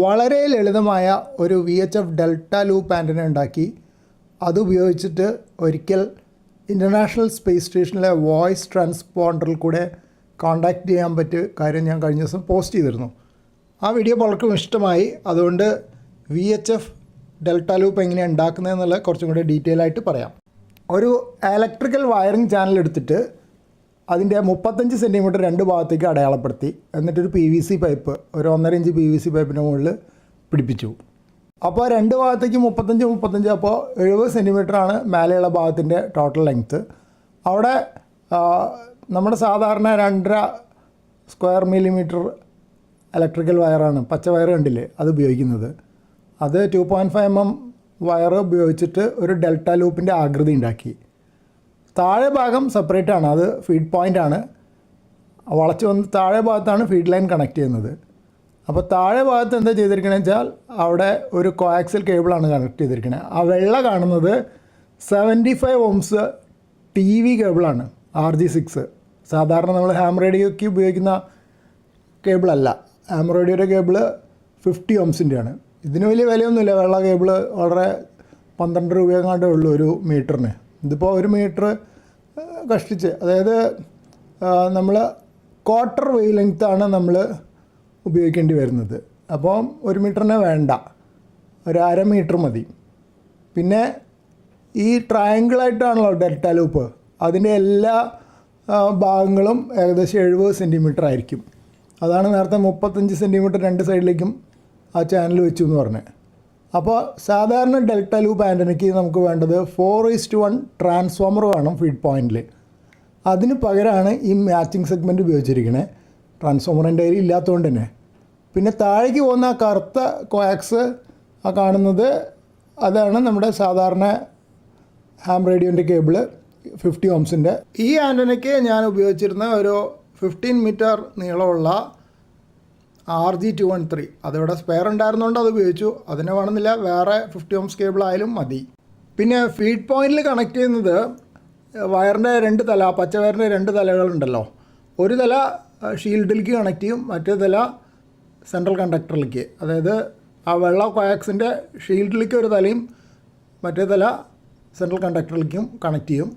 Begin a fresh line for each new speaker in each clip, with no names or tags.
വളരെ ലളിതമായ ഒരു V H F delta loop antenna ഉണ്ടാക്കി. അതുപയോഗിച്ചിട്ട് ഒരിക്കൽ ഇന്റർനാഷണൽ സ്പേസ് സ്റ്റേഷനിലെ വോയിസ് ട്രാൻസ്പോണ്ടറിൽ കൂടെ കോണ്ടാക്റ്റ് ചെയ്യാൻ പറ്റിയ കാര്യം ഞാൻ കഴിഞ്ഞ ദിവസം പോസ്റ്റ് ചെയ്തിരുന്നു. ആ വീഡിയോ പലർക്കും ഇഷ്ടമായി. അതുകൊണ്ട് V H F delta loop എങ്ങനെയാണ് ഉണ്ടാക്കുന്നതെന്നുള്ള കുറച്ചും കൂടി ഡീറ്റെയിൽ ആയിട്ട് പറയാം. ഒരു ഇലക്ട്രിക്കൽ വയറിംഗ് ചാനൽ എടുത്തിട്ട് അതിന്റെ മുപ്പത്തഞ്ച് സെന്റിമീറ്റർ രണ്ട് ഭാഗത്തേക്ക് അടയാളപ്പെടുത്തി. എന്നിട്ടൊരു പി വി സി പൈപ്പ് ഒരു ഒന്നര ഇഞ്ച് പി വി സി പൈപ്പിന്റെ മുകളിൽ പിടിപ്പിച്ചു. അപ്പോൾ രണ്ട് ഭാഗത്തേക്ക് മുപ്പത്തഞ്ച് മുപ്പത്തഞ്ച് അപ്പോൾ എഴുപത് ആണ് മേലെയുള്ള ഭാഗത്തിന്റെ ടോട്ടൽ ലെങ്ത്ത് അവിടെ നമ്മുടെ സാധാരണ രണ്ടര സ്ക്വയർ മില്ലിമീറ്റർ ഇലക്ട്രിക്കൽ വയറാണ് പച്ച വയർ കണ്ടില്ലേ അത് ഉപയോഗിക്കുന്നത്. അത് two point five M M wire ഉപയോഗിച്ചിട്ട് ഒരു ഡെൽറ്റ ലൂപ്പിന്റെ ആകൃതി ഉണ്ടാക്കി. താഴെ ഭാഗം സെപ്പറേറ്റ് ആണ്. അത് ഫീഡ് പോയിന്റ് ആണ്. വളച്ച് വന്ന് താഴെ ഭാഗത്താണ് ഫീഡ് ലൈൻ കണക്ട് ചെയ്യുന്നത്. അപ്പോൾ താഴെ ഭാഗത്ത് എന്താ ചെയ്തിരിക്കണേ വെച്ചാൽ അവിടെ ഒരു കോയാക്സൽ കേബിളാണ് കണക്ട് ചെയ്തിരിക്കുന്നത് ആ വെള്ള കാണുന്നത് seventy five ohms T V കേബിളാണ് R G six സാധാരണ നമ്മൾ ഹാം റേഡിയോയ്ക്ക് ഉപയോഗിക്കുന്ന കേബിളല്ല ഹാം റേഡിയോയുടെ കേബിൾ ഫിഫ്റ്റി ഓംസിന്റെയാണ് ഇതിന് വലിയ വിലയൊന്നുമില്ല. വെള്ള കേബിൾ വളരെ പന്ത്രണ്ട് രൂപയെങ്ങാണ്ടേ ഉള്ളൂ ഒരു മീറ്ററിന് ഇതിപ്പോൾ ഒരു മീറ്റർ കഷ്ടിച്ച്. അതായത് നമ്മൾ ക്വാർട്ടർ വെയ് ലെങ്ത്താണ് നമ്മൾ ഉപയോഗിക്കേണ്ടി വരുന്നത്. അപ്പോൾ ഒരു മീറ്ററിനെ വേണ്ട. ഒരു അര മീറ്റർ മതി. പിന്നെ ഈ ട്രയാങ്കിളായിട്ടാണല്ലോ ഡെൽറ്റ ലൂപ്പ് അതിന്റെ എല്ലാ ഭാഗങ്ങളും ഏകദേശം എഴുപത് സെന്റിമീറ്റർ ആയിരിക്കും. അതാണ് നേരത്തെ മുപ്പത്തഞ്ച് സെന്റിമീറ്റർ രണ്ട് സൈഡിലേക്കും ആ ചാനൽ വെച്ചു എന്ന് പറഞ്ഞത്. അപ്പോൾ സാധാരണ ഡെൽറ്റ ലൂപ്പ് ആന്റനയ്ക്ക് നമുക്ക് വേണ്ടത് four is to one transformer വേണം ഫീഡ് പോയിന്റിൽ അതിന് പകരമാണ് ഈ മാച്ചിങ് സെഗ്മെന്റ് ഉപയോഗിച്ചിരിക്കുന്നത് ട്രാൻസ്ഫോമറിന്റെ കയ്യിൽ ഇല്ലാത്തതുകൊണ്ട് തന്നെ. പിന്നെ താഴേക്ക് പോകുന്ന ആ കറുത്ത കോയാക്സ് ആ കാണുന്നത് അതാണ് നമ്മുടെ സാധാരണ ഹാം റേഡിയോന്റെ കേബിൾ ഫിഫ്റ്റി ഓംസിന്റെ ഈ ആന്റനയ്ക്ക് ഞാൻ ഉപയോഗിച്ചിരുന്ന ഒരു ഫിഫ്റ്റീൻ മീറ്റർ നീളമുള്ള R G two one three. അതിവിടെ സ്പെയർ ഉണ്ടായിരുന്നുകൊണ്ട് അത് ഉപയോഗിച്ചു. അതിനെ വേണമെന്നില്ല വേറെ ഫിഫ്റ്റി ഓംസ് കേബിൾ ആയാലും മതി. പിന്നെ ഫീഡ് പോയിന്റിൽ കണക്ട് ചെയ്യുന്നത് വയറിന്റെ രണ്ട് തല പച്ച വയറിന്റെ രണ്ട് തലകളുണ്ടല്ലോ. ഒരു തല ഷീൽഡിലേക്ക് കണക്ട് ചെയ്യും മറ്റേ തല സെൻട്രൽ കണ്ടക്ടറിലേക്ക് അതായത് ആ വെള്ള കോയാക്സിന്റെ ഷീൽഡിലേക്ക് ഒരു തലയും മറ്റേ തല സെൻട്രൽ കണ്ടക്ടറിലേക്കും കണക്ട് ചെയ്യും.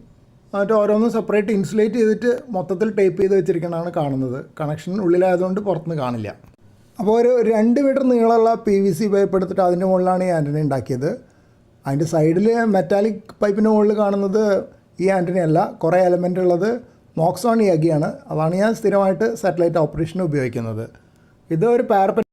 എന്നിട്ട് ഓരോന്നും സെപ്പറേറ്റ് ഇൻസുലേറ്റ് ചെയ്തിട്ട് മൊത്തത്തിൽ ടേപ്പ് ചെയ്ത് വെച്ചിരിക്കണതാണ് കാണുന്നത്. കണക്ഷൻ ഉള്ളിലായതുകൊണ്ട് പുറത്തുനിന്ന് കാണില്ല. അപ്പോൾ ഒരു രണ്ട് മീറ്റർ നീളമുള്ള പി വി സി പൈപ്പ് എടുത്തിട്ട് അതിന്റെ മുകളിലാണ് ഈ ആന്റണി ഉണ്ടാക്കിയത്. അതിന്റെ സൈഡിൽ മെറ്റാലിക് പൈപ്പിന്റെ മുകളിൽ കാണുന്നത് ഈ ആന്റണി അല്ല കുറേ എലമെന്റ് ഉള്ളത്. മോക്സോൺ യാഗിയാണ് അതാണ് ഞാൻ സ്ഥിരമായിട്ട് സാറ്റലൈറ്റ് ഓപ്പറേഷന് ഉപയോഗിക്കുന്നത്. ഇത് ഒരു പാരപ്പറ്റ്